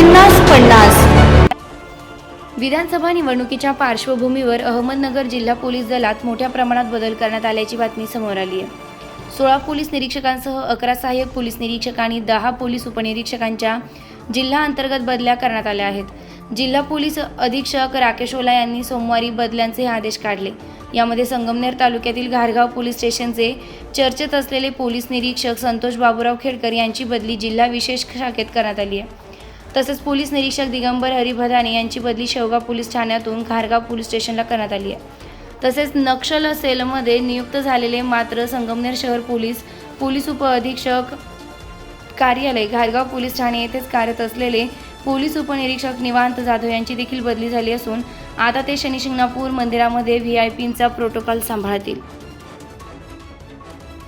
पन्नास पन्नास. विधानसभा निवडणुकीच्या पार्श्वभूमीवर अहमदनगर जिल्हा पोलीस दलात मोठ्या प्रमाणात बदल करण्यात आल्याची बातमी समोर आली आहे. सोळा पोलीस निरीक्षकांसह अकरा सहाय्यक पोलीस निरीक्षक आणि दहा पोलीस उपनिरीक्षकांच्या जिल्हा अंतर्गत बदल्या करण्यात आल्या आहेत. जिल्हा पोलीस अधीक्षक राकेश ओला यांनी सोमवारी बदल्यांचे आदेश काढले. यामध्ये संगमनेर तालुक्यातील घारगाव पोलीस स्टेशनचे चर्चेत असलेले पोलीस निरीक्षक संतोष बाबूराव खेडकर यांची बदली जिल्हा विशेष शाखेत करण्यात आली आहे. तसेच पोलीस निरीक्षक दिगंबर हरिभदाने यांची बदली शेवगाव पोलीस ठाण्यातून घारगाव पोलीस स्टेशनला करण्यात आली आहे. तसेच नक्षल सेलमध्ये नियुक्त झालेले मात्र संगमनेर शहर पोलीस पोलीस उपअधीक्षक कार्यालय घारगाव पोलीस ठाणे येथेच कार्यरत असलेले पोलीस उपनिरीक्षक निवांत जाधव यांची देखील बदली झाली असून आता ते शनिशिंगणापूर मंदिरामध्ये व्ही आय पींचा प्रोटोकॉल सांभाळतील.